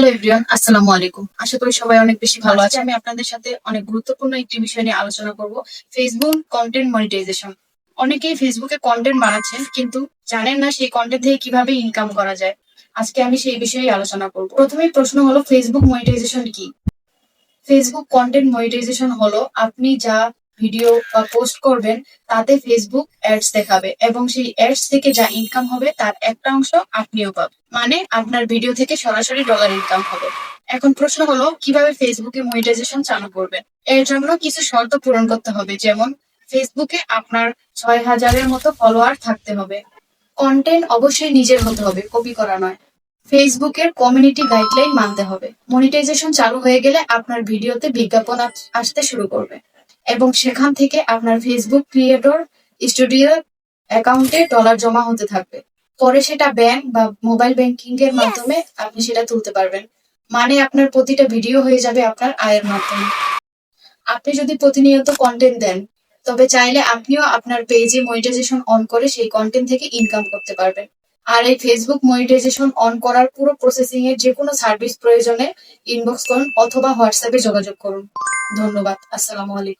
Hello everyone আলাইকুম। আশা করি সবাই অনেক বেশি ভালো আছে। আমি আপনাদের সাথে অনেক গুরুত্বপূর্ণ একটি বিষয় নিয়ে আলোচনা করব ফেসবুক কন্টেন্ট মনিটাইজেশন অনেকেই ফেসবুকে কন্টেন্ট বানাচ্ছেন, কিন্তু জানেন না সেই কন্টেন্ট থেকে কীভাবে ইনকাম করা যায়। আজকে আমি সেই বিষয়ে আলোচনা করব। প্রথমেই প্রশ্ন হলো ফেসবুক মনিটাইজেশন কি? ফেসবুক কন্টেন্ট মনিটাইজেশন হলো, আপনি যা ভিডিও বা পোস্ট করবেন, তাতে ফেসবুক অ্যাডস দেখাবে এবং সেই অ্যাডস থেকে যা ইনকাম হবে তার একটা অংশ আপনিও পাবেন। মানে আপনার ভিডিও থেকে সরাসরি ডলার ইনকাম হবে। এখন প্রশ্ন হলো, কীভাবে ফেসবুকে মনিটাইজেশন চালু করবেন? এর জন্য কিছু শর্ত পূরণ করতে হবে, যেমন ফেসবুকে আপনার ছয় হাজারের মতো ফলোয়ার থাকতে হবে। কন্টেন্ট অবশ্যই নিজের হতে হবে কপি করা নয়। ফেসবুকের কমিউনিটি গাইডলাইন মানতে হবে। মনিটাইজেশন চালু হয়ে গেলে আপনার ভিডিওতে বিজ্ঞাপন আসতে শুরু করবে। এবং সেখান থেকে আপনার ফেসবুক ক্রিয়েটর স্টুডিও অ্যাকাউন্টে ডলার জমা হতে থাকবে। পরে সেটা ব্যাংক বা মোবাইল ব্যাংকিং এর মাধ্যমে আপনি সেটা তুলতে পারবেন। মানে আপনার প্রতিটা ভিডিও হয়ে যাবে আপনার আয়ের মাধ্যমে। আপনি যদি প্রতিনিয়ত কন্টেন্ট দেন, তবে চাইলে আপনিও আপনার পেজে মনিটাইজেশন অন করে সেই কন্টেন্ট থেকে ইনকাম করতে পারবেন। আর এই ফেসবুক মনিটাইজেশন অন করার পুরো প্রসেসিং এর যে কোনো সার্ভিস প্রয়োজনে ইনবক্স করুন অথবা হোয়াটসঅ্যাপে যোগাযোগ করুন। ধন্যবাদ। আসসালামু আলাইকুম।